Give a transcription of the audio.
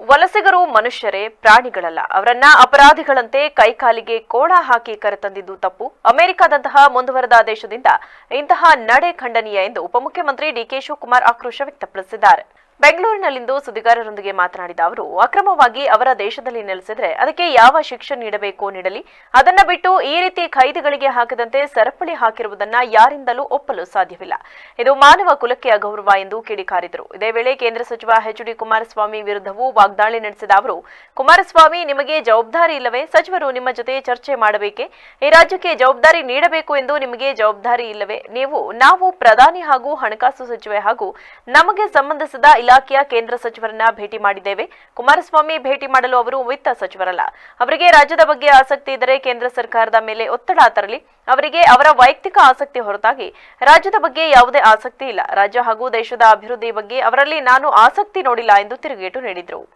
ವಲಸಿಗರು ಮನುಷ್ಯರೇ, ಪ್ರಾಣಿಗಳಲ್ಲ. ಅವರನ್ನ ಅಪರಾಧಿಗಳಂತೆ ಕೈಕಾಲಿಗೆ ಕೋಣ ಹಾಕಿ ಕರೆತಂದಿದ್ದು ತಪ್ಪು. ಅಮೆರಿಕದಂತಹ ಮುಂದುವರೆದ ದೇಶದಿಂದ ಇಂತಹ ನಡೆ ಖಂಡನೀಯ ಎಂದು ಉಪಮುಖ್ಯಮಂತ್ರಿ ಡಿಕೆ ಶಿವಕುಮಾರ್ ಆಕ್ರೋಶ ವ್ಯಕ್ತಪಡಿಸಿದ್ದಾರೆ. ಬೆಂಗಳೂರಿನಲ್ಲಿಂದು ಸುದ್ದಿಗಾರರೊಂದಿಗೆ ಮಾತನಾಡಿದ ಅವರು, ಅಕ್ರಮವಾಗಿ ಅವರ ದೇಶದಲ್ಲಿ ನೆಲೆಸಿದ್ರೆ ಅದಕ್ಕೆ ಯಾವ ಶಿಕ್ಷೆ ನೀಡಬೇಕು ನೀಡಲಿ? ಅದನ್ನ ಬಿಟ್ಟು ಈ ರೀತಿ ಖೈದಿಗಳಿಗೆ ಹಾಕದಂತೆ ಸರಪಳಿ ಹಾಕಿರುವುದನ್ನ ಯಾರಿಂದಲೂ ಒಪ್ಪಲು ಸಾಧ್ಯವಿಲ್ಲ. ಇದು ಮಾನವ ಕುಲಕ್ಕೆ ಅಗೌರವ ಎಂದು ಕಿಡಿಕಾರಿದರು. ಇದೇ ವೇಳೆ ಕೇಂದ್ರ ಸಚಿವ ಎಚ್ ಡಿ ಕುಮಾರಸ್ವಾಮಿ ವಿರುದ್ಧವೂ ವಾಗ್ದಾಳಿ ನಡೆಸಿದ ಅವರು, ಕುಮಾರಸ್ವಾಮಿ ನಿಮಗೆ ಜವಾಬ್ದಾರಿ ಇಲ್ಲವೇ? ಸಚಿವರು ನಿಮ್ಮ ಜೊತೆ ಚರ್ಚೆ ಮಾಡಬೇಕೆ? ಈ ರಾಜ್ಯಕ್ಕೆ ಜವಾಬ್ದಾರಿ ನೀಡಬೇಕು ಎಂದು ನಿಮಗೆ ಜವಾಬ್ದಾರಿ ಇಲ್ಲವೇ? ನೀವು, ನಾವು ಪ್ರಧಾನಿ ಹಾಗೂ ಹಣಕಾಸು ಸಚಿವೆ ಹಾಗೂ ನಮಗೆ ಸಂಬಂಧಿಸಿದ ಇಲಾಖೆಯ ಕೇಂದ್ರ ಸಚಿವರನ್ನ ಭೇಟಿ ಮಾಡಿದ್ದೇವೆ. ಕುಮಾರಸ್ವಾಮಿ ಭೇಟಿ ಮಾಡಲು ಅವರು ವಿತ್ತ ಸಚಿವರಲ್ಲ. ಅವರಿಗೆ ರಾಜ್ಯದ ಬಗ್ಗೆ ಆಸಕ್ತಿ ಇದ್ದರೆ ಕೇಂದ್ರ ಸರ್ಕಾರದ ಮೇಲೆ ಒತ್ತಡ ತರಲಿ. ಅವರಿಗೆ ಅವರ ವೈಯಕ್ತಿಕ ಆಸಕ್ತಿ ಹೊರತಾಗಿ ರಾಜ್ಯದ ಬಗ್ಗೆ ಯಾವುದೇ ಆಸಕ್ತಿ ಇಲ್ಲ. ರಾಜ್ಯ ಹಾಗೂ ದೇಶದ ಅಭಿವೃದ್ಧಿ ಬಗ್ಗೆ ಅವರಲ್ಲಿ ನಾನು ಆಸಕ್ತಿ ನೋಡಿಲ್ಲ ಎಂದು ತಿರುಗೇಟು ನೀಡಿದರು.